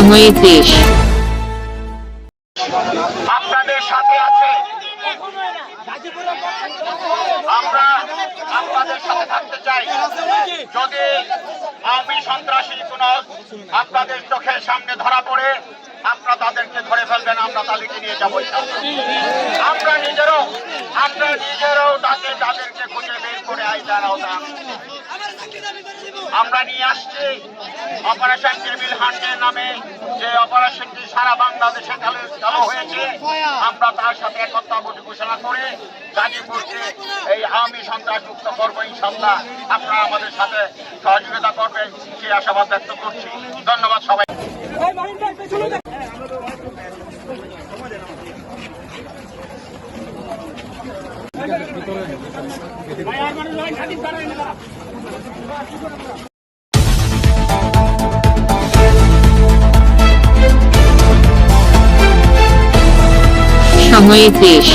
সময়ের দেশ। আপনাদের আওয়ামী সন্ত্রাসী কোন আপনাদের চোখের সামনে ধরা পড়ে, আপনারা তাদেরকে ধরে ফেলবেন, আমরা তাদেরকে নিয়ে যাব আমরা নিজেরও আমরা নিজেরও তাকে তাদেরকে খুঁজে বের করে আইতার আওতা আমরা নিয়ে আসছি অপারেশন টেবিল হান্টের নামে। যে অপারেশনটি সারা বাংলাদেশে চালু হয়েছে, আমরা তার সাথে একত্রাবধি ঘোষণা করে গাজীপুরকে এই আওয়ামী সন্ত্রাস মুক্ত করব ইনশাল্লাহ আপনারা আমাদের সাথে সহযোগিতা করবেন সেই আশাবাদ ব্যক্ত করছি। ধন্যবাদ সবাই। সময়ের দেশ